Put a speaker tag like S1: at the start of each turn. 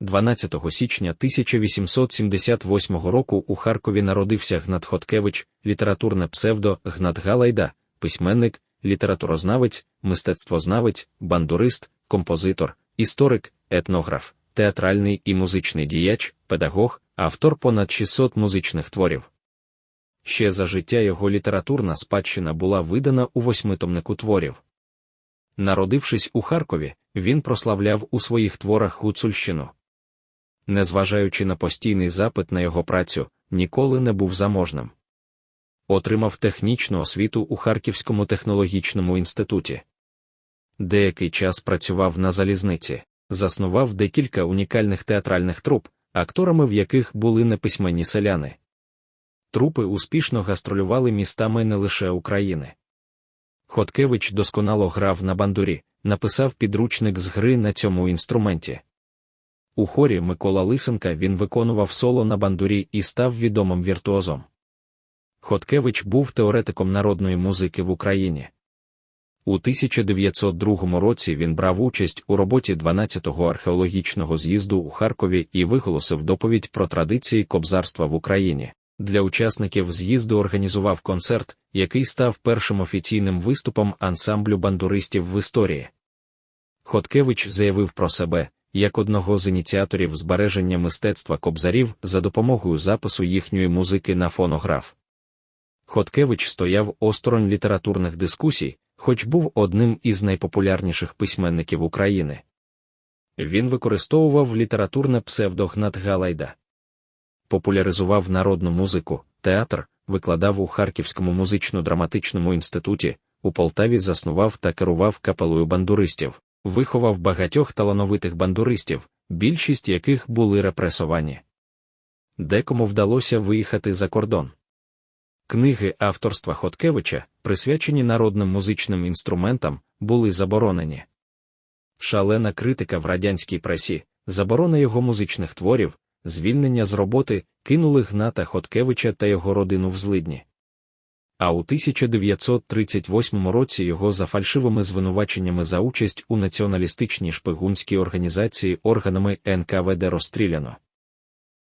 S1: 12 січня 1878 року у Харкові народився Гнат Хоткевич, літературне псевдо Гнат Галайда, письменник, літературознавець, мистецтвознавець, бандурист, композитор, історик, етнограф, театральний і музичний діяч, педагог, автор понад 600 музичних творів. Ще за життя його літературна спадщина була видана у восьмитомнику творів. Народившись у Харкові, він прославляв у своїх творах Гуцульщину. Незважаючи на постійний запит на його працю, ніколи не був заможним. Отримав технічну освіту у Харківському технологічному інституті. Деякий час працював на залізниці, заснував декілька унікальних театральних труп, акторами в яких були неписьменні селяни. Трупи успішно гастролювали містами не лише України. Хоткевич досконало грав на бандурі, написав підручник з гри на цьому інструменті. У хорі Микола Лисенка він виконував соло на бандурі і став відомим віртуозом. Хоткевич був теоретиком народної музики в Україні. У 1902 році він брав участь у роботі 12-го археологічного з'їзду у Харкові і виголосив доповідь про традиції кобзарства в Україні. Для учасників з'їзду організував концерт, який став першим офіційним виступом ансамблю бандуристів в історії. Хоткевич заявив про себе як одного з ініціаторів збереження мистецтва кобзарів за допомогою запису їхньої музики на фонограф. Хоткевич стояв осторонь літературних дискусій, хоч був одним із найпопулярніших письменників України. Він використовував літературне псевдо Гнат Галайда. Популяризував народну музику, театр, викладав у Харківському музично-драматичному інституті, у Полтаві заснував та керував капелою бандуристів, виховав багатьох талановитих бандуристів, більшість яких були репресовані. Декому вдалося виїхати за кордон. Книги авторства Хоткевича, присвячені народним музичним інструментам, були заборонені. Шалена критика в радянській пресі, заборона його музичних творів, звільнення з роботи кинули Гната Хоткевича та його родину в злидні. А у 1938 році його за фальшивими звинуваченнями за участь у націоналістичній шпигунській організації органами НКВД розстріляно.